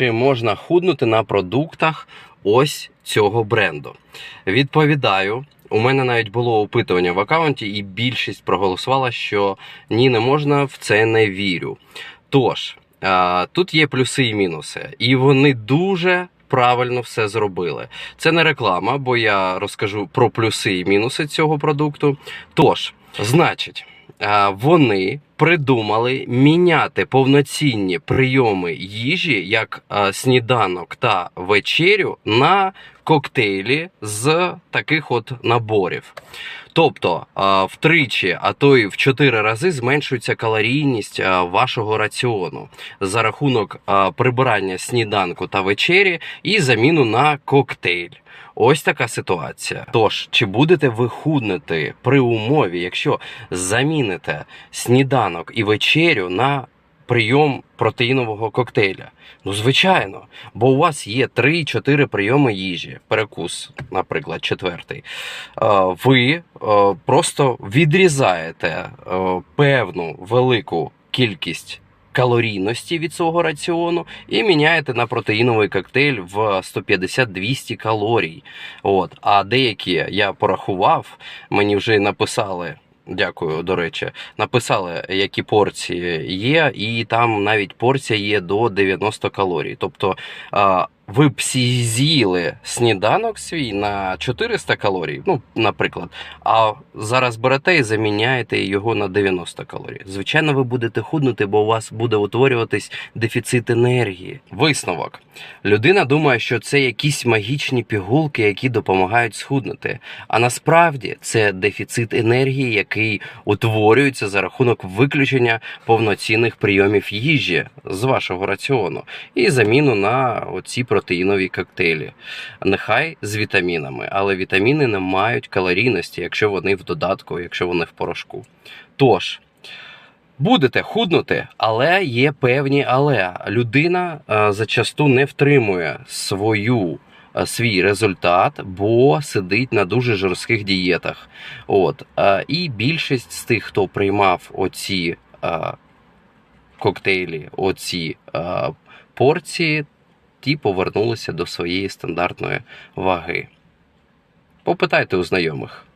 чи можна худнути на продуктах ось цього бренду? Відповідаю. У мене навіть було опитування в аккаунті, і більшість проголосувала, що ні, не можна, в це не вірю. Тож, тут є плюси і мінуси, і вони дуже правильно все зробили. Це не реклама, бо я розкажу про плюси і мінуси цього продукту. Тож, значить, вони придумали міняти повноцінні прийоми їжі, як сніданок та вечерю, на коктейлі з таких от наборів. Тобто втричі, а то й в чотири рази зменшується калорійність вашого раціону за рахунок прибирання сніданку та вечері і заміну на коктейль. Ось така ситуація. Тож, чи будете ви худнути при умові, якщо заміните сніданок і вечерю на прийом протеїнового коктейля? Ну, звичайно, бо у вас є 3-4 прийоми їжі, перекус, наприклад, четвертий. Е, Ви е, просто відрізаєте е, певну велику кількість калорійності від свого раціону і міняєте на протеїновий коктейль в 150-200 калорій. От. А деякі я порахував, мені вже написали. Дякую, до речі, написали, які порції є, і там навіть порція є до 90 калорій. Тобто ви б з'їли сніданок свій на 400 калорій, ну, наприклад, а зараз берете і заміняєте його на 90 калорій. Звичайно, ви будете худнути, бо у вас буде утворюватись дефіцит енергії. Висновок. Людина думає, що це якісь магічні пігулки, які допомагають схуднути. А насправді це дефіцит енергії, який утворюється за рахунок виключення повноцінних прийомів їжі з вашого раціону і заміну на оці протеїнові коктейлі. Нехай з вітамінами, але вітаміни не мають калорійності, якщо вони в додатку, якщо вони в порошку. Тож. Будете худнути, але є певні але. Людина е, зачасту не втримує свою. е, Свій результат, бо сидить на дуже жорстких дієтах. От е, і більшість з тих, хто приймав оці коктейлі, оці порції, ті повернулися до своєї стандартної ваги. Попитайте у знайомих.